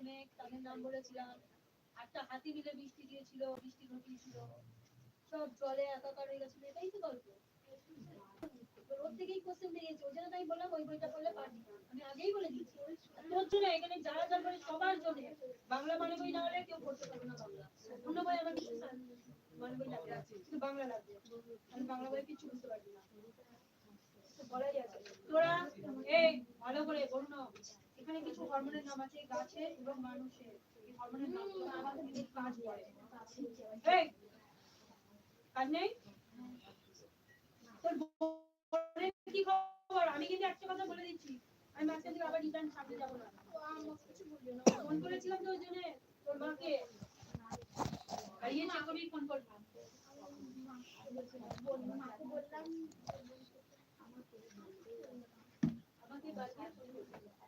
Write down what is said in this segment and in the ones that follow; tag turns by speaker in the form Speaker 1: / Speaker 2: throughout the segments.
Speaker 1: বলে বই কিছু মানে বই বুঝতে পারবি না। বলাই আছে তোরা এই ভালো করে বন্য এখানে কিছু হরমোনের নাম আছে গাছের এবং মানুষের এই হরমোনের নাম আমাদের কিছু কাজ করে। করলাম আমাকে করছিল।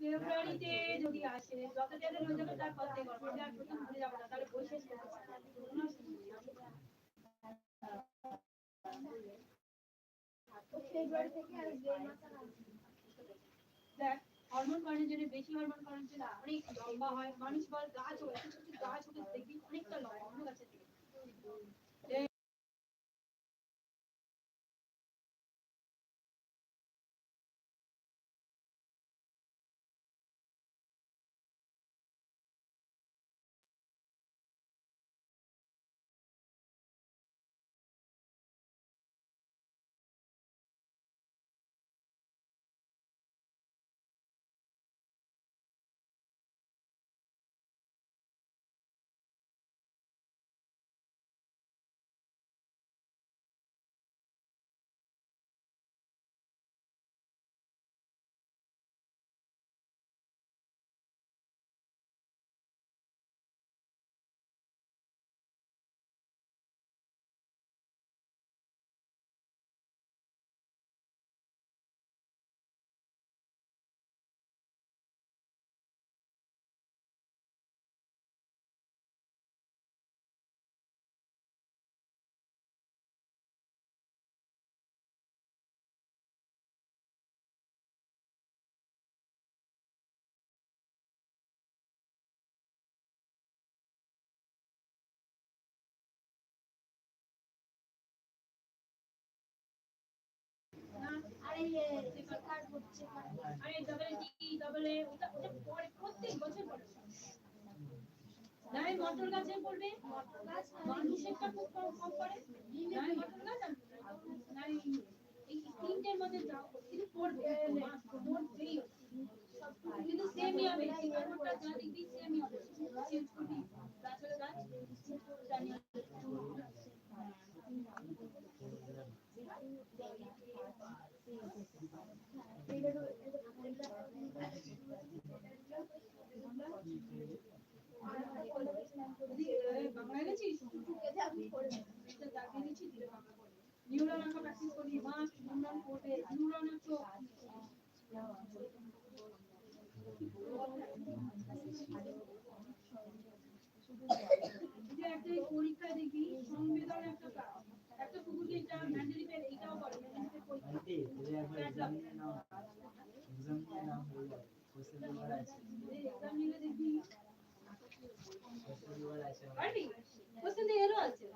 Speaker 1: ফেব্রুয়ারিতে যদি আসে যত যাদের হয়ে যাবে তার পর থেকে করব। আর প্রথম ভুলে যাব না তাহলে বই শেষ করতে পারব না। কোনো দেখ হরমোন কারণের জন্য বেশি হরমোন কারণের জন্য অনেক লম্বা হয় মানুষ বল গাছ হয় কিছু গাছ হতে দেখবি অনেকটা লম্বা অন্য গাছের থেকে আরে double D, double A, ওটা ওটা পরে প্রত্যেক বছর পড়ে নাই মটর গাছে পড়বে মটর গাছ মানুষেরটা খুব কম কম পড়ে নাই মটর গাছ আর নাই এই তিনটের মধ্যে যাও কিন্তু পড়বে পড়বেই কিন্তু সেমই হবে মটরটা যা দেখবি সেমই হবে চেঞ্জ করবি গাছ হলে গাছ জানি বাংলায় গেছিস এটা দাগিয়ে দিচ্ছি দিলে বাংলা পড়বি নিউরন আঁকা প্র্যাকটিস করি মাস নিউরন পড়বে নিউরনের চোখ যে একটা এই পরীক্ষায় দেখবি সংবেদন একটা কাজ একটা কুকুরকে এটা ম্যান্ডেলিপের এইটাও করে ম্যান্ডেলিপের পরীক্ষা। এক্সাম নিলে দেখবি পারবি? কোশ্চেন দিয়ে এরও আছে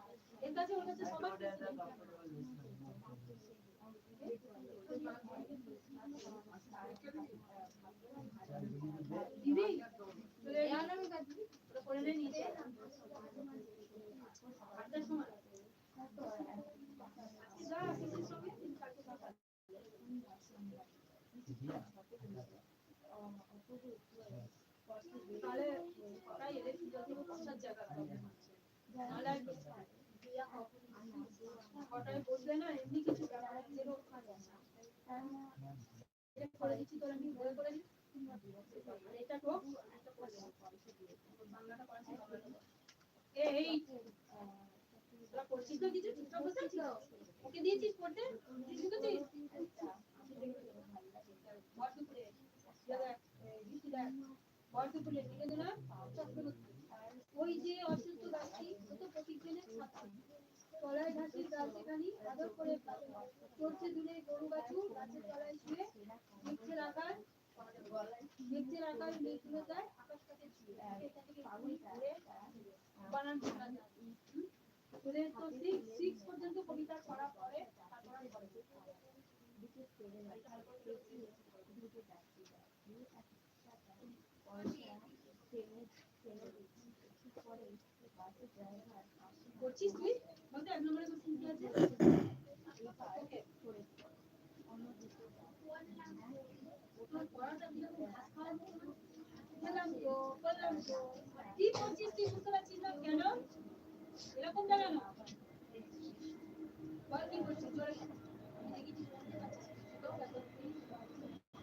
Speaker 1: এর কাছে ওর কাছে সবার তোরা করে নে নিচে আটটার সময় যা আসিসের সঙ্গে তিন চারটে কথা তাহলে তাই এদের যত বসার জায়গা নাহলে আর। কটায় বসলে না। এমনি কিছু ব্যাপার করে দিচ্ছি তোরা আমি বলে করে দিচ্ছি। এটা টোক একটা করে বাংলাটা। এ এই তোরা করছিস না কিছু? চুপচাপ বসে ওকে দিয়েছিস পড়তে? তুই শিখেছিস? ভর দুপুরে। দেখ, বৃষ্টি দেখ, ভর দুপুরে লিখে দিলাম ওই যে অসুস্থ ব্যক্তি, ও তো প্রতিদিনের ছাত্র তলায় ঘাসের গাছ যেখানে আদর করে চলছে দূরে গরু বাছুর, গাছের তলায় শুয়ে মেঘের আকার মেঘের আকার বানান করা যায়। পর্যন্ত কবিতা পড়া, তারপর পড়ে না? না কেন এরকম দেখানো বল কি করছিস জোরে বল। দেখি তুই বুঝতে পারছিস তো দেখো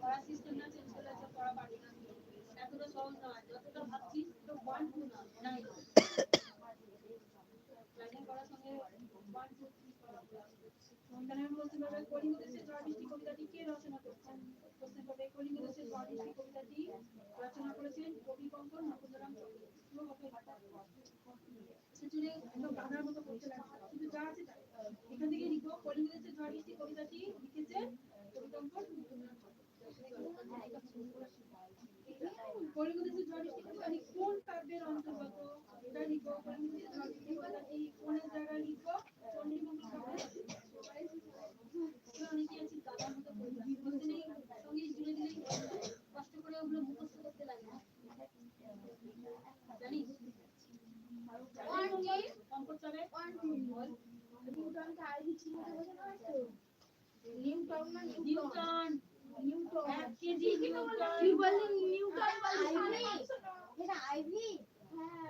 Speaker 1: পড়ার সিস্টেম না চেঞ্জ করলে তো পড়া পারবি না এতটা সহজ নয় যতটা ভাবছিস তো ওয়ান টু না নাই লাইনে পড়ার সঙ্গে ওয়ান টু থ্রি পড়া সন্তান বলতে কলিঙ্গ দেশের ঝড় বৃষ্টি কবিতাটি কে রচনা করেছেন? প্রশ্ন করবে কলিঙ্গ দেশের ঝড় বৃষ্টি কবিতাটি রচনা করেছেন কবি কঙ্কন নকুন্দরাম চক্রবর্তী। পুরো কথা সেচুরে একদম বাংলার মতো পড়তে লাগছে। কিন্তু যা আছে এখান থেকে লিখো কলিঙ্গ দেশের ঝড় বৃষ্টি কবিতাটি লিখেছেন কবি কঙ্কন নকুন্দরাম কলিঙ্গ দেশের ঝড় বৃষ্টি কবিতাটি কোন কাব্যের অন্তর্গত? এটা লিখো কলিঙ্গ কোনের জায়গায় লিখো চণ্ডীমঙ্গল কাব্যের অনেকে আছে দাদার মতো বলতে নেই সঙ্গে জুড়ে দিলেই কষ্ট করে ওগুলো মুখস্থ করতে লাগে না জানিস কম্পোজ হবে বল নিউটন এক কেজি নিউটন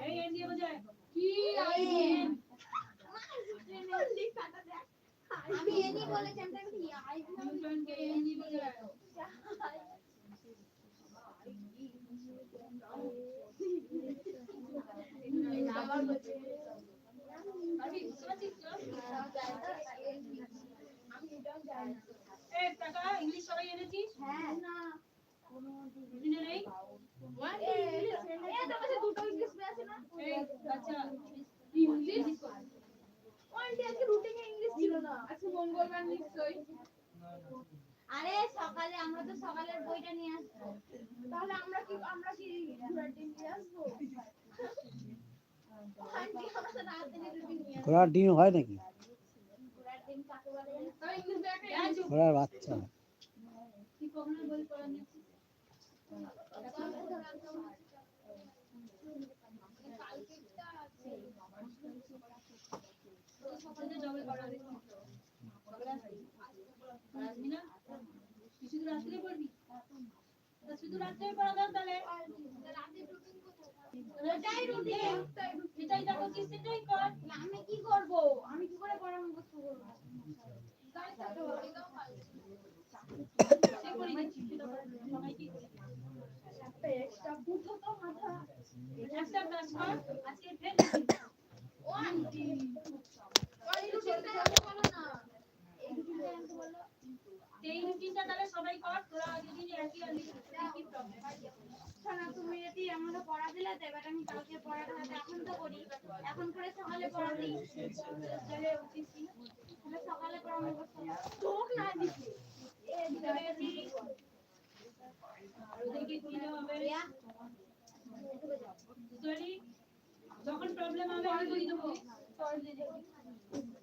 Speaker 1: এই এন দিয়ে বোঝায় কি আইন
Speaker 2: আমি এনি বলেছি আমি তাকে কি আইবি
Speaker 1: নিউটনকে এন দিয়ে বোঝায় পারবি বুঝতে পারছিস তো এই টাকা ইংলিশ সবাই এনেছিস
Speaker 2: হ্যাঁ। না
Speaker 1: দিনে নেই।
Speaker 2: এই তো কাছে দুটো ইংলিশ আছে না?
Speaker 1: আচ্ছা ইংলিশ
Speaker 2: ওয়ানটি আজকে রুটিনে ইংলিশ ছিল না। আজকে মঙ্গলবার নিশ্চয়ই। আরে সকালে আমরা তো সকালের বইটা নিয়ে আসব। তাহলে আমরা কি আমরা কি ঘোড়ার ডিম নিয়ে আসব? নিয়ে
Speaker 3: ঘোড়ার ডিম হয় নাকি
Speaker 2: ঘোড়ার ডিম কাকে বলে জানো?
Speaker 1: তাই ইংলিশ ব্যাগে আছো
Speaker 3: বাচ্চা।
Speaker 1: দেখি শুধু রাত্রে পড়া দাও যা সেটাই
Speaker 2: আমি কি করব? আমি কি করে পড়া মুখস্থ করব? তুমি পড়া দিলে তো আমি কালকে পড়াটা এখন করি এখন করে সকালে পড়া দিই তাহলে উচিত
Speaker 1: যখন প্রবলেম হবে আমি বলে দেবো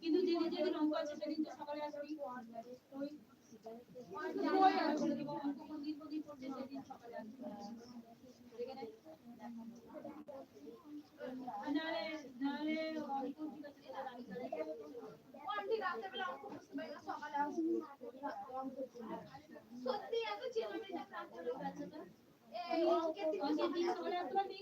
Speaker 1: কিন্তু যেদিন যেদিন অঙ্ক আছে সেদিন তো সকালে আসবি অঙ্ক কোন দিন কোন দিন পড়ছে সেদিন সকালে আসবি দেখে নে। আর নাহলে নাহলে অঙ্ক ঠিক আছে তাহলে আমি তাহলে
Speaker 2: আন্টি রাতে বেলা অঙ্ক বুঝতে পারি না সকালে আসব সত্যি এত ছেলে মেয়ে রাতে বেলা এই অঙ্কের দিন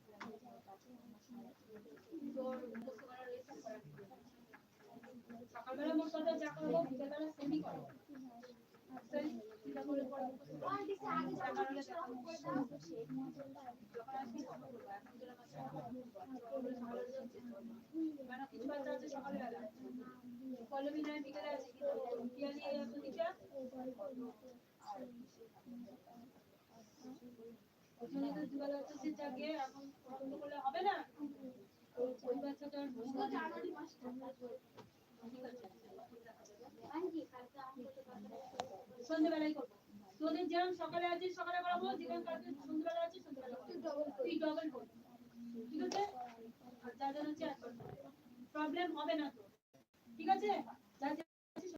Speaker 1: সকালবেলা মোট কথা যা বিকালবেলা সেমি করব। তোরা কাছে বাচ্চা আছে সকালবেলা। কলমি বিকালে আছে, কিন্তু পিয়ালি টিচার আছে। সন্ধ্যেবেলায় করব। তোদের যেরকম সকালে আছিস সকালে করাবো যেখানে কালকে ঠিক আছে? আর যা যা হচ্ছে প্রবলেম হবে না তো। ঠিক আছে?